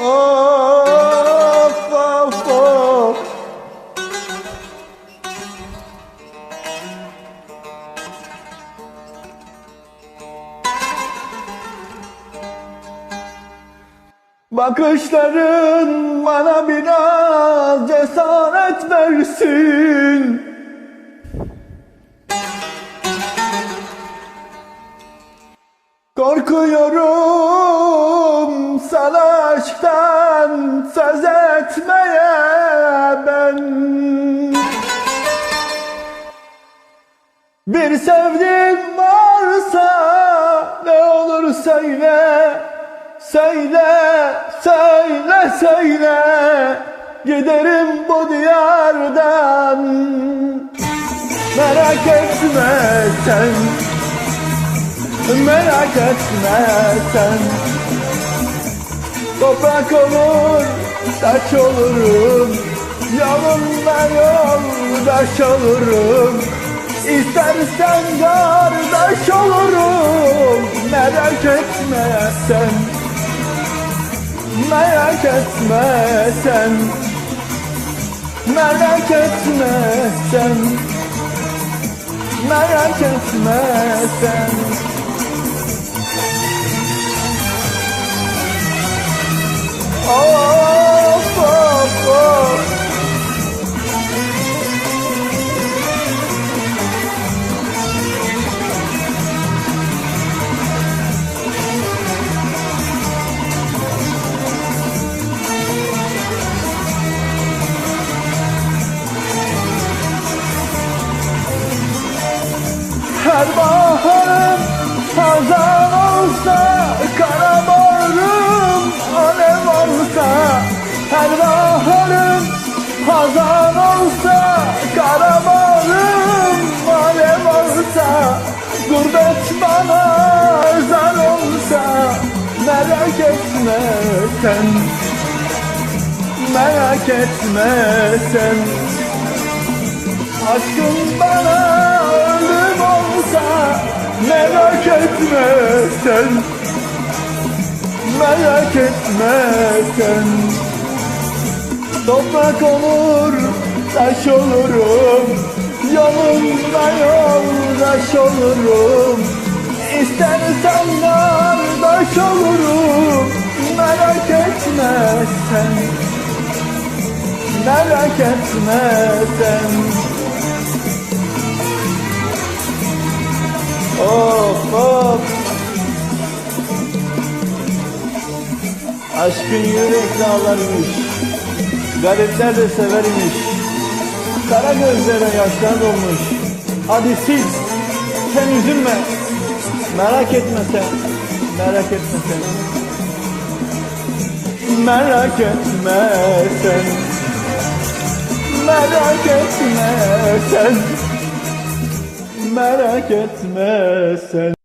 Of of Bakışların bana biraz cesaret versin. Korkuyorum sana aşktan söz etmeye ben. Bir sevdiğin varsa ne olur söyle Söyle, söyle, söyle. Giderim bu diyardan. Merak etme sen Merak etme sen Toprak olur, taş olurum. Yolunda yoldaş olurum. İstersen kardeş olurum. Merak etme sen. Merak etme sen. Merak etme sen. Merak etme sen Of Gurbet bana zar olsa Merak etme sen. Merak etme sen. Aşkın bana ölüm olsa Merak etme sen. Merak etme sen. Toprak olur taş olurum Yolunda yoldaş olurum. İstersen kardeş olurum. Merak etme sen. Merak etme sen. Of of. Aşkın yürek dağlarmış Garipler de severmiş Kara gözlere yaşlar dolmuş. Hadi sil. Sen üzülme. Merak etme sen. Merak etme sen. Merak etme sen. Merak etme sen. Merak etme sen